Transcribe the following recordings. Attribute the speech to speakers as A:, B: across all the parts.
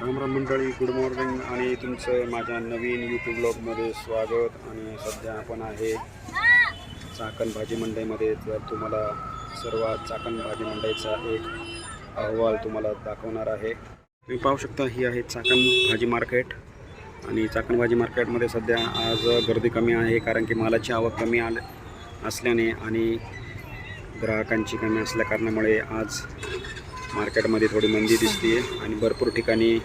A: रामराम मंडळी good morning आणि तुमचं माझ्या नवीन यूट्यूब ब्लॉगमध्ये स्वागत. आणि सध्या आपण आहे चाकण भाजी मंडईमध्ये. तर तुम्हाला सर्वात चाकण भाजी मंडईचा एक अहवाल तुम्हाला दाखवणार आहे. तुम्ही पाहू शकता ही आहे चाकण भाजी मार्केट. आणि चाकण भाजी मार्केटमध्ये सध्या आज गर्दी कमी आहे कारण की मालाची आवक कमी आल असल्याने आणि ग्राहकांची कमी असल्या कारणामुळे आज मार्केटमध्ये थोडी मंदी दिसते आणि भरपूर ठिकाणी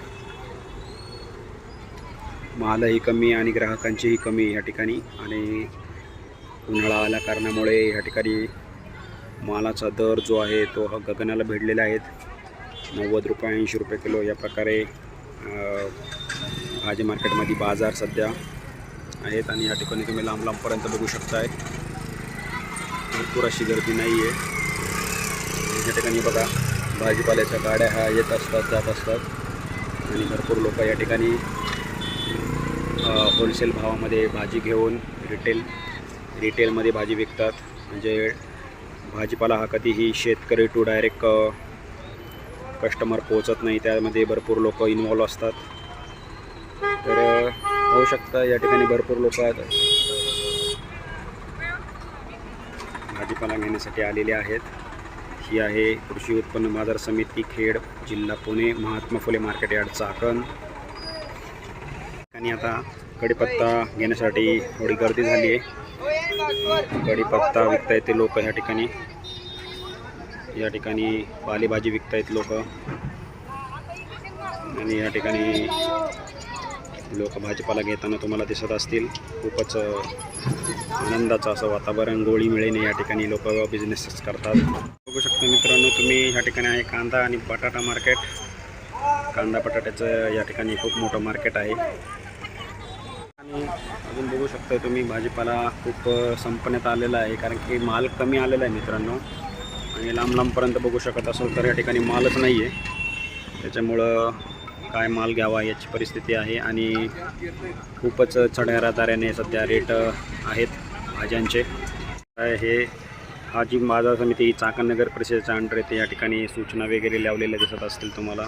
A: मालही कमी आणि ग्राहकांचीही कमी या ठिकाणी आणि उन्हाळा आल्या कारणामुळे या ठिकाणी मालाचा दर जो आहे तो हा गगनाला भिडलेला आहेत नव्वद रुपये ऐंशी रुपये किलो या प्रकारे भाजी मार्केटमध्ये बाजार सध्या आहेत आणि या ठिकाणी तुम्ही लांब लांबपर्यंत बघू शकताय. भरपूर अशी गर्दी नाही आहे या ठिकाणी बघा भाजीपाल्याच्या गाड्या ह्या येत असतात जात असतात. आणि भरपूर लोक या ठिकाणी होलसेल भावामध्ये भाजी घेऊन रिटेल रिटेलमध्ये भाजी विकतात. म्हणजे भाजीपाला हा कधीही शेतकरी टू डायरेक्ट कस्टमर पोहोचत नाही. त्यामध्ये भरपूर लोक इन्वॉल्व असतात. तर होऊ शकतं शकता या ठिकाणी भरपूर लोक भाजीपाला घेण्यासाठी आलेले आहेत. ही आहे. कृषी उत्पन्न बाजार समिती खेड जिल्हा पुणे महात्मा फुले मार्केट यार्ड चाकण. आणि आता कढीपत्ता घेण्यासाठी थोडी गर्दी झाली आहे. कढीपत्ता विकता येते लोक ह्या ठिकाणी. या ठिकाणी पालेभाजी विकता येत लोक. आणि या ठिकाणी लोक भाजीपाला घेताना तुम्हाला दिसत असतील. खूपच आनंदाचं असं वातावरण गोळी मिळेने या ठिकाणी लोक बिझनेसच करतात. बघू शकता मित्रांनो तुम्ही ह्या ठिकाणी आहे कांदा आणि बटाटा मार्केट कांदा बटाट्याचं या ठिकाणी खूप मोठं मार्केट आहे. आणि अजून बघू शकता तुम्ही भाजीपाला खूप संपण्यात आलेला आहे कारण की माल कमी आलेला आहे मित्रांनो. आणि लांब लांबपर्यंत बघू शकत असाल तर या ठिकाणी मालच नाही आहे त्याच्यामुळं काय माल घ्यावा याची परिस्थिती आहे. आणि खूपच चढ्या दऱ्याने सध्या रेट आहेत भाज्यांचे. काय हे हा जी बाजार समिती ही चाकण परिषदेच्या अंडर येते. या ठिकाणी सूचना वगैरे लावलेल्या दिसत असतील तुम्हाला.